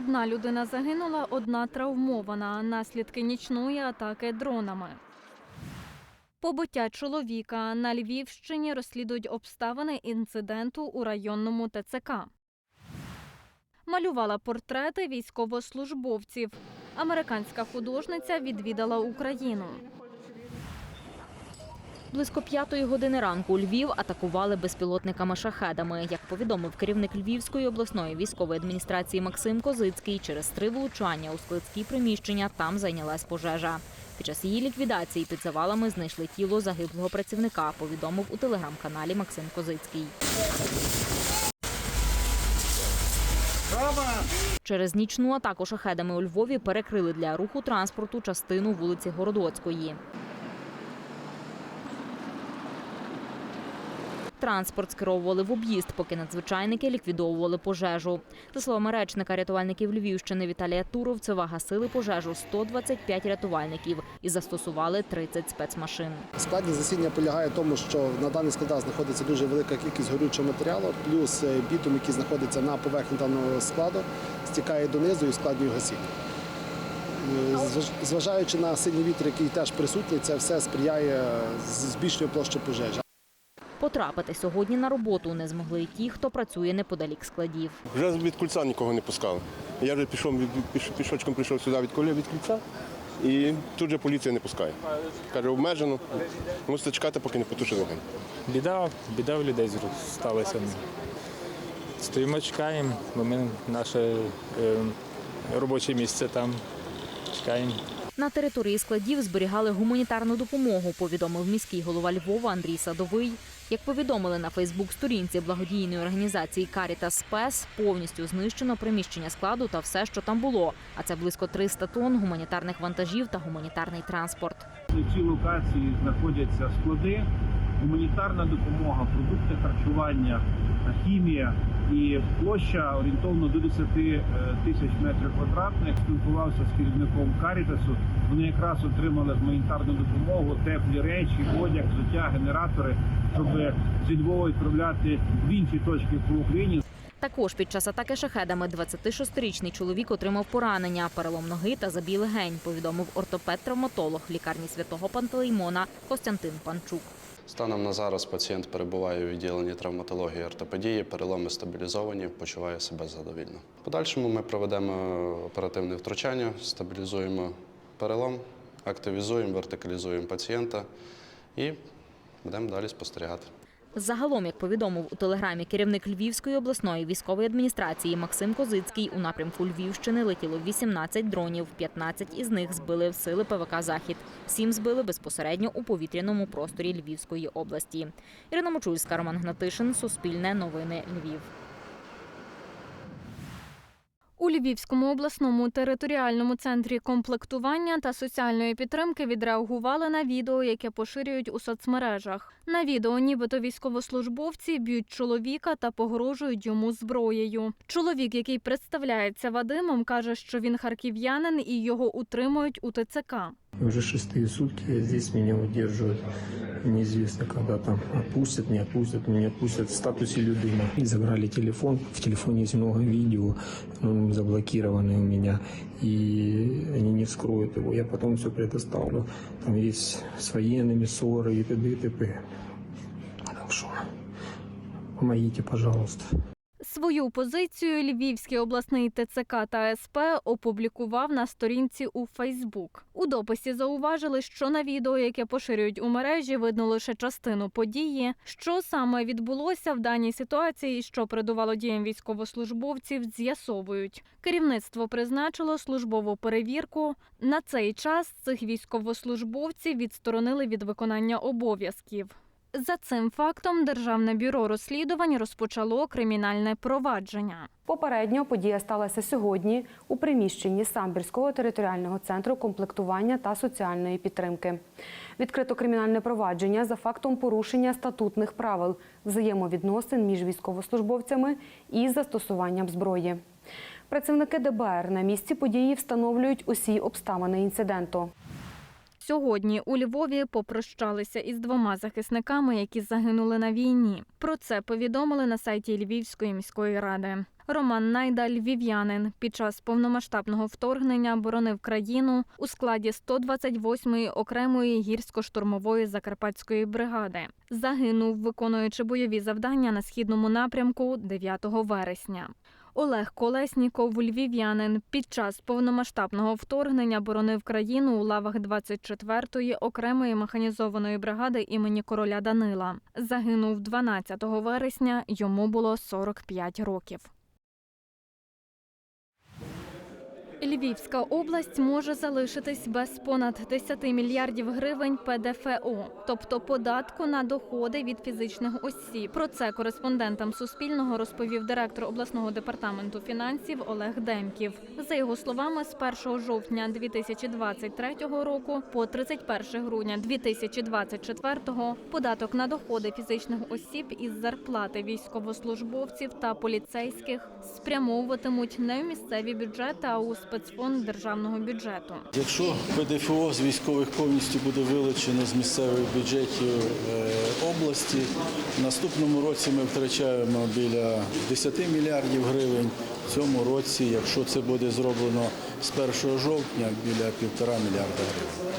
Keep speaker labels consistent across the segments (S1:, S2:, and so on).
S1: Одна людина загинула, одна травмована. Наслідки нічної атаки дронами. Побиття чоловіка на Львівщині розслідують обставини інциденту у районному ТЦК. Малювала портрети військовослужбовців. Американська художниця відвідала Україну.
S2: Близько п'ятої години ранку Львів атакували безпілотниками шахедами. Як повідомив керівник Львівської обласної військової адміністрації Максим Козицький, через три влучання у складські приміщення там зайнялась пожежа. Під час її ліквідації під завалами знайшли тіло загиблого працівника. Повідомив у телеграм-каналі Максим Козицький. Через нічну атаку шахедами у Львові перекрили для руху транспорту частину вулиці Городоцької. Транспорт скеровували в об'їзд, поки надзвичайники ліквідовували пожежу. За словами речника рятувальників Львівщини Віталія Туровцева, гасили пожежу 125 рятувальників і застосували 30 спецмашин.
S3: Складність засіння полягає в тому, що на даних складах знаходиться дуже велика кількість горючого матеріалу, плюс е, бітум, який знаходиться на поверхні даного складу, стікає донизу і ускладнює гасіння. Е, Зважаючи на сильний вітер, який теж присутній, це все сприяє з- збільшенню площі пожежі.
S2: Потрапити сьогодні на роботу не змогли ті, хто працює неподалік складів.
S4: Вже від кульця нікого не пускали. Я вже пішов пішочком прийшов сюди від коля від кільця, і тут же поліція не пускає. Каже, обмежено. Мусите чекати, поки не потушить вогонь.
S5: Біда, біда в людей сталася. Стоїмо, чекаємо, бо ми наше е, робоче місце там. Чекаємо.
S2: На території складів зберігали гуманітарну допомогу, повідомив міський голова Львова Андрій Садовий. Як повідомили на Фейсбук-сторінці благодійної організації Caritas Спес, повністю знищено приміщення складу та все, що там було. А це близько 300 тонн гуманітарних вантажів та гуманітарний транспорт.
S6: На цій локації знаходяться склади, гуманітарна допомога, продукти харчування, хімія і площа орієнтовно до 10 е, тисяч метрів квадратних. Спілкувався з керівником Карітасу. Вони якраз отримали гуманітарну допомогу, теплі речі, одяг, взуття, генератори, щоб зі Львова відправляти в інші точки по Україні.
S2: Також під час атаки шахедами 26-річний чоловік отримав поранення, перелом ноги та забій легень, повідомив ортопед-травматолог лікарні святого Пантелеймона Костянтин Панчук.
S7: Станом на зараз пацієнт перебуває у відділенні травматології і ортопедії, переломи стабілізовані, почуває себе задовільно. В подальшому ми проведемо оперативне втручання, стабілізуємо перелом, активізуємо, вертикалізуємо пацієнта і будемо далі спостерігати.
S2: Загалом, як повідомив у телеграмі керівник Львівської обласної військової адміністрації Максим Козицький, у напрямку Львівщини летіло 18 дронів. 15 із них збили в сили ПВК Захід. Сім збили безпосередньо у повітряному просторі Львівської області. Ірина Мочульська, Роман Гнатишин, Суспільне новини Львів.
S1: У Львівському обласному територіальному центрі комплектування та соціальної підтримки відреагували на відео, яке поширюють у соцмережах. На відео нібито військовослужбовці б'ють чоловіка та погрожують йому зброєю. Чоловік, який представляється Вадимом, каже, що він харків'янин і його утримують у ТЦК.
S8: И уже шестые сутки здесь меня удерживают. Неизвестно, когда там отпустят, не отпустят, не отпустят в статусе людыма. И забрали телефон. В телефоне есть много видео, ну, заблокированные у меня. И они не вскроют его. Я потом все предоставлю. Там есть с военными ссоры и т.д. и т.п. Так что помогите, пожалуйста.
S1: Свою позицію Львівський обласний ТЦК та СП опублікував на сторінці у Фейсбук. У дописі зауважили, що на відео, яке поширюють у мережі, видно лише частину події. Що саме відбулося в даній ситуації, що придувало діям військовослужбовців, з'ясовують. Керівництво призначило службову перевірку. На цей час цих військовослужбовців відсторонили від виконання обов'язків. За цим фактом Державне бюро розслідувань розпочало кримінальне провадження.
S9: Попередньо подія сталася сьогодні у приміщенні Самбірського територіального центру комплектування та соціальної підтримки. Відкрито кримінальне провадження за фактом порушення статутних правил взаємовідносин між військовослужбовцями і застосуванням зброї. Працівники ДБР на місці події встановлюють усі обставини інциденту.
S1: Сьогодні у Львові попрощалися із двома захисниками, які загинули на війні. Про це повідомили на сайті Львівської міської ради. Роман Найда, львів'янин, під час повномасштабного вторгнення боронив країну у складі 128-ї окремої гірсько-штурмової закарпатської бригади. Загинув, виконуючи бойові завдання на східному напрямку 9 вересня. Олег Колесніков, львів'янин, під час повномасштабного вторгнення боронив країну у лавах 24-ї окремої механізованої бригади імені короля Данила. Загинув 12 вересня, йому було 45 років. Львівська область може залишитись без понад 10 мільярдів гривень ПДФО, тобто податку на доходи від фізичних осіб. Про це кореспондентам Суспільного розповів директор обласного департаменту фінансів Олег Демків. За його словами, з 1 жовтня 2023 року по 31 грудня 2024 податок на доходи фізичних осіб із зарплати військовослужбовців та поліцейських спрямовуватимуть не у місцеві бюджети, а у спецфонд державного бюджету.
S10: Якщо ПДФО з військових повністю буде вилучено з місцевих бюджетів е, області, в наступному році ми втрачаємо біля 10 мільярдів гривень. В цьому році, якщо це буде зроблено з 1 жовтня, біля 1,5 мільярда гривень.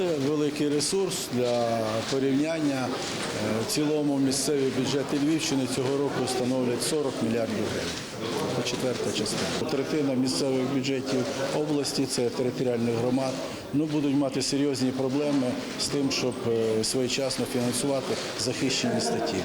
S10: Це великий ресурс для порівняння. Е, В цілому місцеві бюджети Львівщини цього року становлять 40 мільярдів гривень. Четверта частина. Третина місцевих бюджетів області, це територіальних громад, ну, будуть мати серйозні проблеми з тим, щоб е, своєчасно фінансувати захищені статті.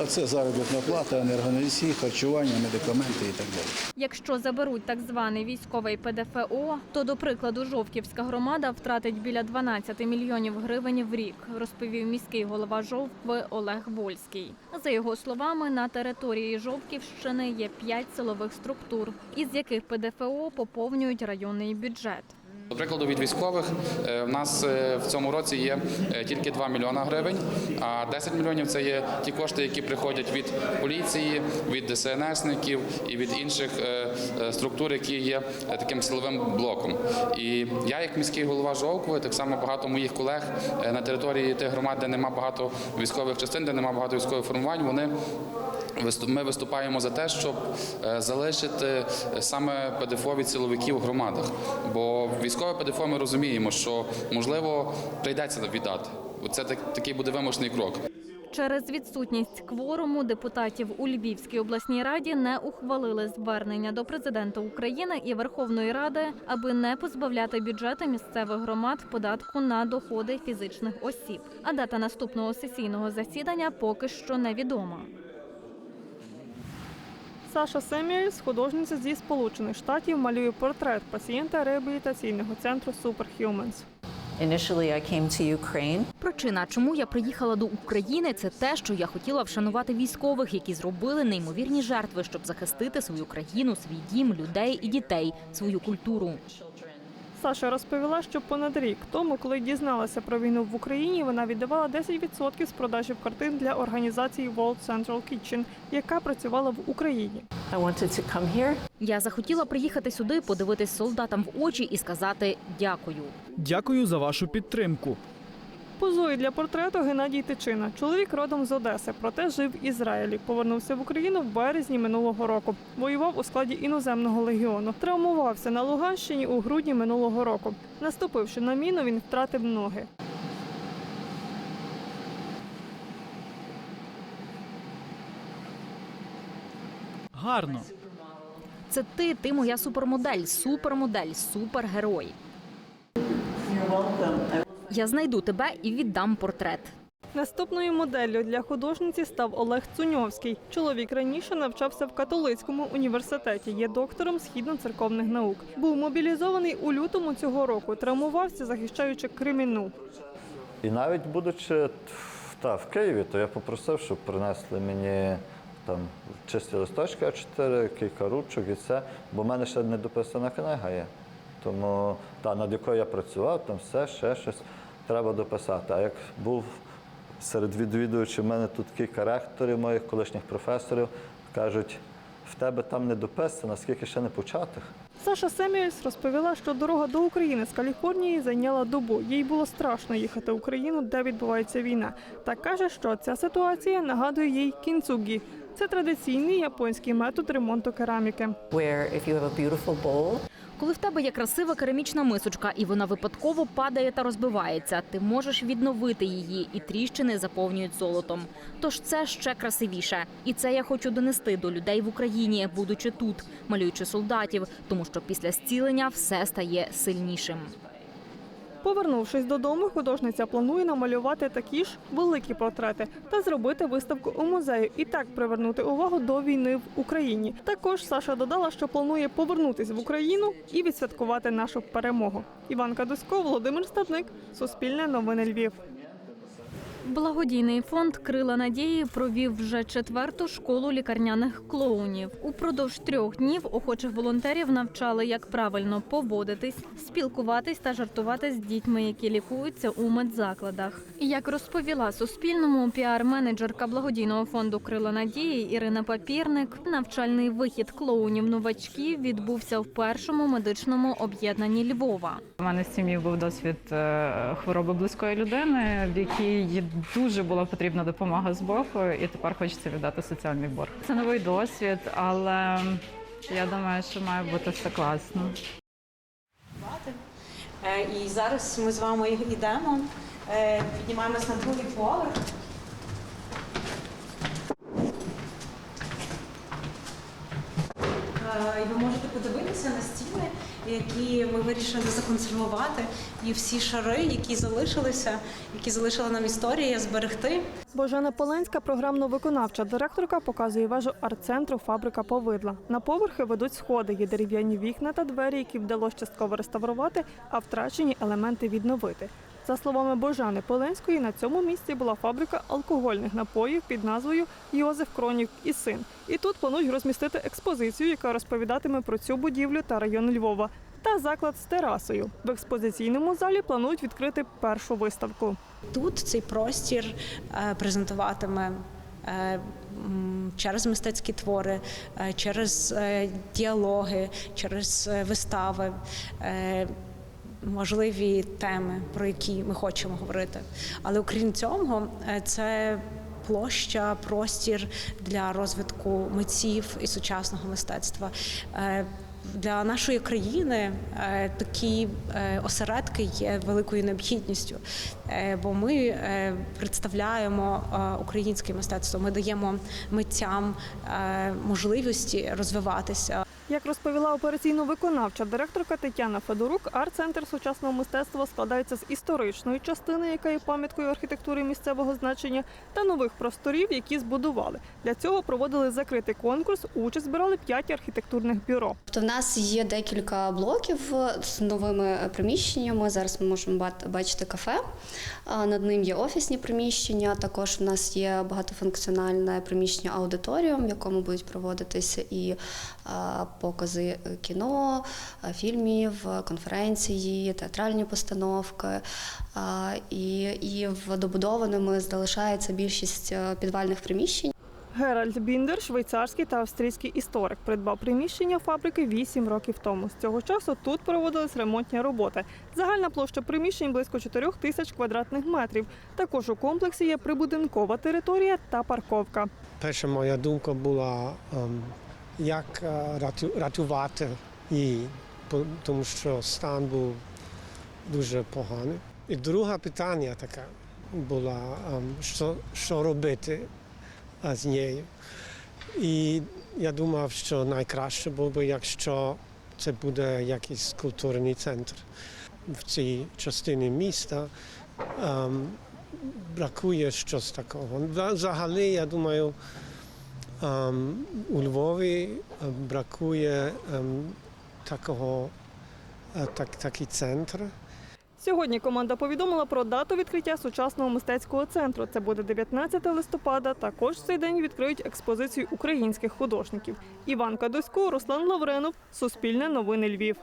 S10: А Це заробітна плата, енергоносії, харчування, медикаменти і так далі.
S1: Якщо заберуть так званий військовий ПДФО, то до прикладу Жовківська громада втратить біля 12 мільйонів гривень в рік, розповів міський голова Жовкви Олег Вольський. За його словами, на території Жовківщини є п'ять силових структур, із яких ПДФО поповнюють районний бюджет.
S11: До прикладу, від військових е, в нас е, в цьому році є е, тільки 2 мільйона гривень, а 10 мільйонів це є ті кошти, які приходять від поліції, від ДСНСників і від інших структур, які є таким силовим блоком. І я, як міський голова Жовкви, так само багато моїх колег на території тих громад, де нема багато військових частин, де нема багато військових формувань, вони Ми виступаємо за те, щоб е, залишити е, саме ПДФО від силовиків у громадах. Бо військове ПДФО ми розуміємо, що можливо прийдеться віддати. Це так- такий буде вимушений крок.
S1: Через відсутність кворуму депутатів у Львівській обласній раді не ухвалили звернення до президента України і Верховної Ради, аби не позбавляти бюджети місцевих громад податку на доходи фізичних осіб. А дата наступного сесійного засідання поки що невідома.
S12: Саша Семюельс, художниця зі Сполучених Штатів, малює портрет пацієнта реабілітаційного центру Superhumans.
S13: Initially, I came to Ukraine.
S2: Причина, чому я приїхала до України, це те, що я хотіла вшанувати військових, які зробили неймовірні жертви, щоб захистити свою країну, свій дім, людей і дітей, свою культуру.
S12: Саша розповіла, що понад рік тому, коли дізналася про війну в Україні, вона віддавала 10% з продажів картин для організації World Central Kitchen, яка працювала в Україні.
S2: Я захотіла приїхати сюди, подивитись солдатам в очі і сказати дякую.
S14: Дякую за вашу підтримку.
S12: Позує для портрету Геннадій Тичина. Чоловік родом з Одеси, проте жив в Ізраїлі. Повернувся в Україну в березні минулого року. Воював у складі іноземного легіону. Травмувався на Луганщині у грудні минулого року. Наступивши на міну, він втратив ноги.
S14: Гарно.
S2: Це ти, ти моя супермодель, супермодель, супергерой. Я знайду тебе і віддам портрет.
S12: Наступною моделлю для художниці став Олег Цуньовський. Чоловік раніше навчався в католицькому університеті, є доктором східно-церковних наук. Був мобілізований у лютому цього року, травмувався, захищаючи Кремінну.
S15: І навіть будучи та, в Києві, то я попросив, щоб принесли мені там чисті листочки А4, кілька ручок і все, бо в мене ще не дописана книга є. Тому та, над якою я працював, там все, ще щось треба дописати. А як був серед відвідувачів, в мене тут кілька ректорів, моїх колишніх професорів, кажуть, в тебе там не дописано, скільки ще не початих.
S12: Саша Семюельс розповіла, що дорога до України з Каліфорнії зайняла добу. Їй було страшно їхати в Україну, де відбувається війна. Та каже, що ця ситуація нагадує їй кінцугі. Це традиційний японський метод ремонту кераміки.
S2: Коли в тебе є красива керамічна мисочка і вона випадково падає та розбивається, ти можеш відновити її, і тріщини заповнюють золотом. Тож це ще красивіше. І це я хочу донести до людей в Україні, будучи тут, малюючи солдатів, тому що після зцілення все стає сильнішим.
S12: Повернувшись додому, художниця планує намалювати такі ж великі портрети та зробити виставку у музею і так привернути увагу до війни в Україні. Також Саша додала, що планує повернутись в Україну і відсвяткувати нашу перемогу. Іванка Дусько, Володимир Стадник, Суспільне новини Львів.
S1: Благодійний фонд Крила надії провів вже четверту школу лікарняних клоунів. Упродовж трьох днів охочих волонтерів навчали, як правильно поводитись, спілкуватись та жартувати з дітьми, які лікуються у медзакладах. Як розповіла Суспільному піар-менеджерка благодійного фонду Крила надії Ірина Папірник, навчальний вихід клоунів новачків відбувся в першому медичному об'єднанні Львова.
S16: У мене в сім'ї був досвід е, хвороби близької людини, в якій дуже була потрібна допомога з боку, і тепер хочеться віддати соціальний борг. Це новий досвід, але я думаю, що має бути все класно.
S17: Е, І зараз ми з вами йдемо, е, піднімаємось на другий поверх. Е, ви можете подивитися на стіни, які ми вирішили законсервувати, і всі шари, які залишилися, які залишила нам історія, зберегти.
S12: Божена Поленська, програмно-виконавча директорка, показує вежу арт-центру Фабрика повидла. На поверхи ведуть сходи, є дерев'яні вікна та двері, які вдалося частково реставрувати, а втрачені елементи відновити. За словами Божани Поленської, на цьому місці була фабрика алкогольних напоїв під назвою Йозеф Кронік і син. І тут планують розмістити експозицію, яка розповідатиме про цю будівлю та район Львова. Та заклад з терасою. В експозиційному залі планують відкрити першу виставку.
S17: Тут цей простір е, презентуватиме. е, Через мистецькі твори, е, через діалоги, через вистави, можливі теми, про які ми хочемо говорити. Але окрім цього, е, це площа, простір для розвитку митців і сучасного мистецтва. Е, Для нашої країни е, такі осередки є великою необхідністю, бо ми представляємо українське мистецтво. Ми даємо митцям можливості розвиватися.
S12: Як розповіла операційно-виконавча директорка Тетяна Федорук, арт-центр сучасного мистецтва складається з історичної частини, яка є пам'яткою архітектури місцевого значення, та нових просторів, які збудували. Для цього проводили закритий конкурс. Участь збирали п'ять архітектурних бюро.
S18: Тобто в нас є декілька блоків з новими приміщеннями. Зараз ми можемо бачити кафе. Над ним є офісні приміщення. Також в нас є багатофункціональне приміщення аудиторіум, в якому будуть проводитися і покази кіно, фільмів, конференції, театральні постановки. І, і в добудованими залишається більшість е, підвальних приміщень.
S12: Геральд Біндер, швейцарський та австрійський історик, придбав приміщення фабрики 8 років тому. З цього часу тут проводились ремонтні роботи. Загальна площа приміщень близько 4 тисяч квадратних метрів. Також у комплексі є прибудинкова територія та парковка.
S19: Перша моя думка була, ем, як е, рятувати її, тому що стан був дуже поганий. І друге питання таке було, ем, що, що робити е, з нею. І я думав, що найкраще було б, якщо це буде якийсь культурний центр в цій частині міста. Ем, бракує щось такого. Взагалі, я думаю, ем, у Львові е, бракує ем, такого, е, так, такий центр.
S12: Сьогодні команда повідомила про дату відкриття сучасного мистецького центру. Це буде 19 листопада. Також в цей день відкриють експозицію українських художників. Іван Кадусько, Руслан Лавренов, Суспільне новини Львів.